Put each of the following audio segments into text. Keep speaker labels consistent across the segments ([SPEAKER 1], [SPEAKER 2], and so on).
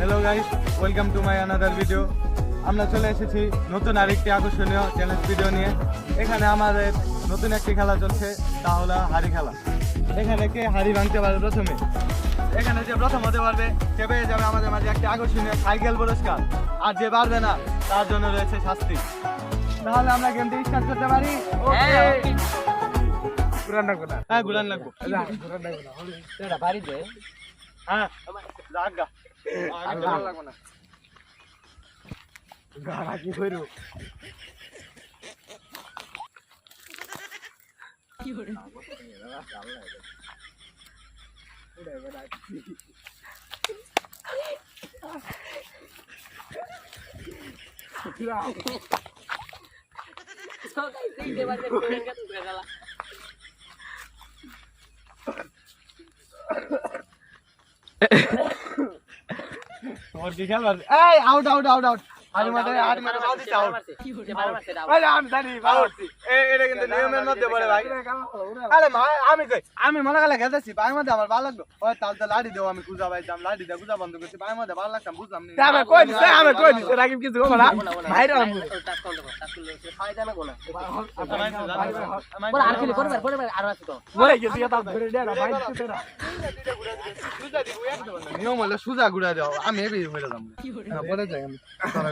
[SPEAKER 1] Hello guys welcome to my another video আমরা চলে এসেছি নতুন আরেকটি আকর্ষণীয় চ্যালেঞ্জ ভিডিও নিয়ে। এখানে আমাদের নতুন একটি খেলা চলছে তা হলো হাড়ি খেলা। এখানে কে হাড়ি ভাঙতে পারবে প্রথমে? এখানে যে প্রথম হতে পারবে সে পেয়ে যাবে আমাদের মাঝে একটি আকর্ষণীয় সাইকেল পুরস্কার। আর যে পারবে না তার জন্য রয়েছে শাস্তি। তাহলে আমরা গেমটি স্টার্ট করতে পারি।
[SPEAKER 2] পুরান লাগবে না
[SPEAKER 1] হ্যাঁ ঘুরান লাগবো
[SPEAKER 2] যা, পুরান লাগবে না।
[SPEAKER 3] এটা বাড়ি দে
[SPEAKER 1] হ্যাঁ জাগা
[SPEAKER 2] আর লাগবে না। গাড়া কি
[SPEAKER 3] কোরেন কা তুই গেলা
[SPEAKER 1] তোমার কি খেলবার এই out out out out out
[SPEAKER 3] দাও
[SPEAKER 2] আরে আমি জানি
[SPEAKER 1] আউট এটা কিন্তু নিয়মের মধ্যে পড়ে ভাই আরে আমি কই আমি মনে গেলে খেতেছি পায়ের মধ্যে আমার ভালো লাগল ওই তাল তো লাড়ি দেও আমি কুজা পাইতাম লাড়ি দিয়ে কুজা বন্ধ করছি পায়ের মধ্যে ভালো লাগতাম বুঝলাম নি
[SPEAKER 2] আমি কই দিছে আমি কই দিছে রাকিব কিছু কইবো না ভাইরা
[SPEAKER 3] টাক কোন দাও টাক করলে ফায়দা জানা কোনা বল আর খেলি করবে করবে আর আছে তো
[SPEAKER 2] মরে গেছি এটা ধরে দে না ভাই দিতে না
[SPEAKER 1] নিয়ম হলে সুজা ঘুরা দাও আমি এবি হয়ে হ্যাঁ বলে যাই আমি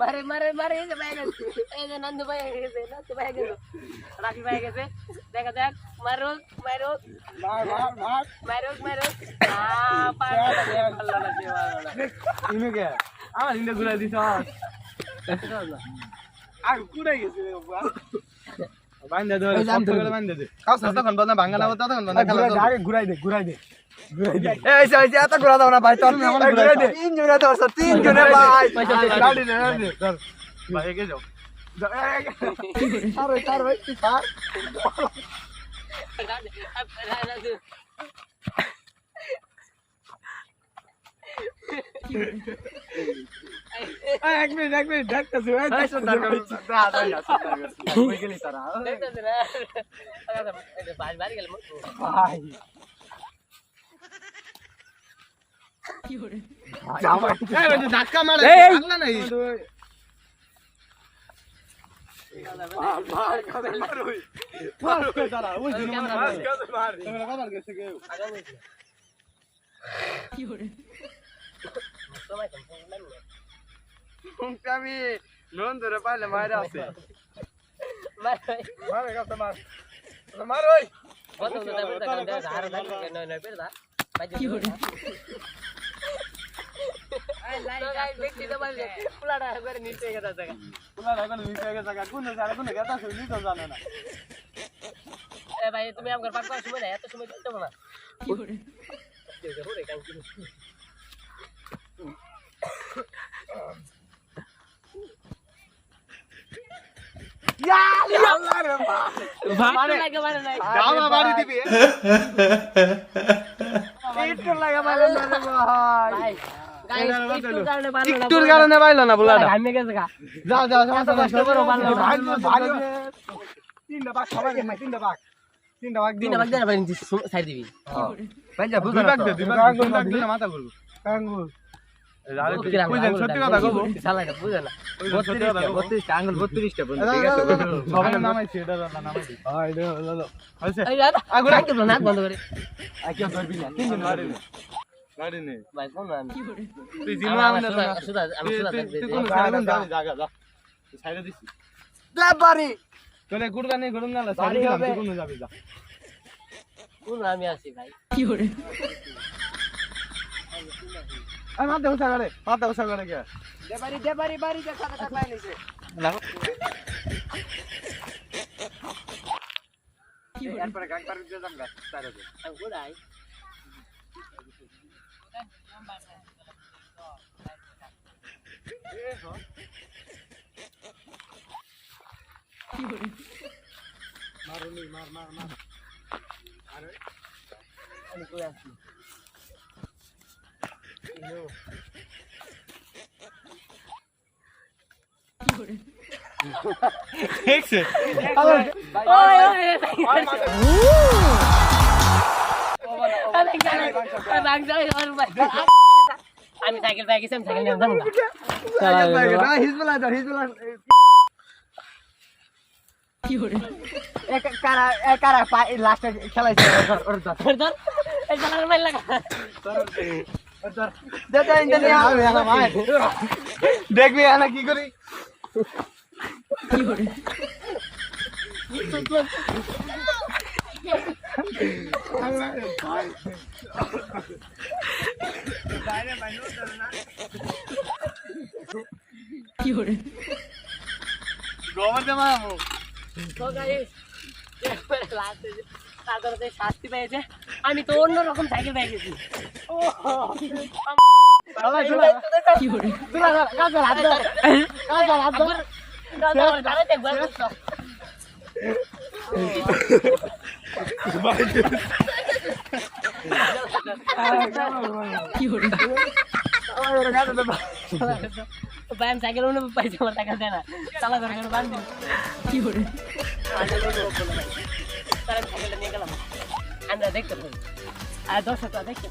[SPEAKER 2] মারে
[SPEAKER 3] মারে মারে এই যে ভাই গেছে এই যে নন্দু ভাই গেছে নন্দু ভাই গেছে রাখি ভাই গেছে দেখা যাক মারো মারো
[SPEAKER 2] মার মার মার
[SPEAKER 3] মারো মারো আ ভালো ভালো
[SPEAKER 1] ইমে কে আমার ইন্দে গুলা দিছ
[SPEAKER 2] আর কুড়াই গেছে বাবা ঘুরাই দে ঘুরাই দে ঘুরাই দে এক মিনিট এক মিনিট
[SPEAKER 1] যে ধাক্কা মারে! নাই।
[SPEAKER 2] মার
[SPEAKER 1] মুখটা আমি লোন ধরে পাইলে মায়ের আছে মার কাছে মার মার ওই
[SPEAKER 3] ভাই তুমি আমার পাক সময় না এত সময় চলতে না
[SPEAKER 1] মানে
[SPEAKER 3] লাগে মানে নাই
[SPEAKER 1] জামা বাড়ি দিবি একটু লাগা পাইলো না রে ভাই
[SPEAKER 3] ভাই গাইস একটু কারণে ভালো না
[SPEAKER 1] একটুর কারণে পাইলো না
[SPEAKER 3] গা
[SPEAKER 1] যাও যাও
[SPEAKER 2] তিনটা বাঘ সবাই তিনটা বাঘ তিনটা বাঘ
[SPEAKER 3] দিন বাগ দেন সাইড দিবি
[SPEAKER 1] ভাই যা বুঝা দুই ভাগ দুই মাথা বুঝেন সত্যি কথা কব?
[SPEAKER 3] শালাটা বুঝে না?
[SPEAKER 1] সত্যি কথা কব?
[SPEAKER 4] 32 আঙ্গুল 32টা বন্ধু
[SPEAKER 1] ঠিক
[SPEAKER 4] ঠিক আছে?
[SPEAKER 1] আছে সবাই নামাইছি এটা নামাইছি।
[SPEAKER 2] হাই রে লালো
[SPEAKER 1] হইছে
[SPEAKER 3] এই দাদা
[SPEAKER 1] আগুরা।
[SPEAKER 3] আগুরা তো নাক বন্ধ করে।
[SPEAKER 1] আর ধরবি না তিন দিন গাড়ি নে? গাড়ি নে
[SPEAKER 3] ভাই কোন আমি আছি ভাই।
[SPEAKER 1] আই মাথা উঠা করে মাথা উঠা করে কে
[SPEAKER 2] দে বাড়ি দে বাড়ি বাড়ি দে সাথে সাথে পাই নিছে
[SPEAKER 1] এরপরে গান পার দিয়ে যাম গা তারে
[SPEAKER 3] আমি কোথায়
[SPEAKER 1] দেখছে
[SPEAKER 3] ওই ওই আমি সাইকেল গেছি আমি সাইকেল
[SPEAKER 2] না হিজবুল্লাহ ধর হিজবুল্লাহ কারা লাস্টে খেলাইছে দে দে ইন্টার নিয়ে আয় এলা ভাই দেখবি এলা কি করি
[SPEAKER 1] গোবর মামু
[SPEAKER 3] তো গাইস লাস্টে তারপরে তো শাস্তি পেয়েছে আমি তো অন্যরকম সাইকেল পেয়ে গেছি।
[SPEAKER 2] ধর।
[SPEAKER 3] ব্যায়াম সাইকেল অন্য পাইছে আমার টাকা দেয় না। চালা করে করে বান্ধি কি করে তারা সাইকেলটা আমরা দেখতে পাই আর দশ টাকা দেখতে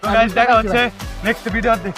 [SPEAKER 1] তো গাইস দেখা হচ্ছে। নেক্সট ভিডিওতে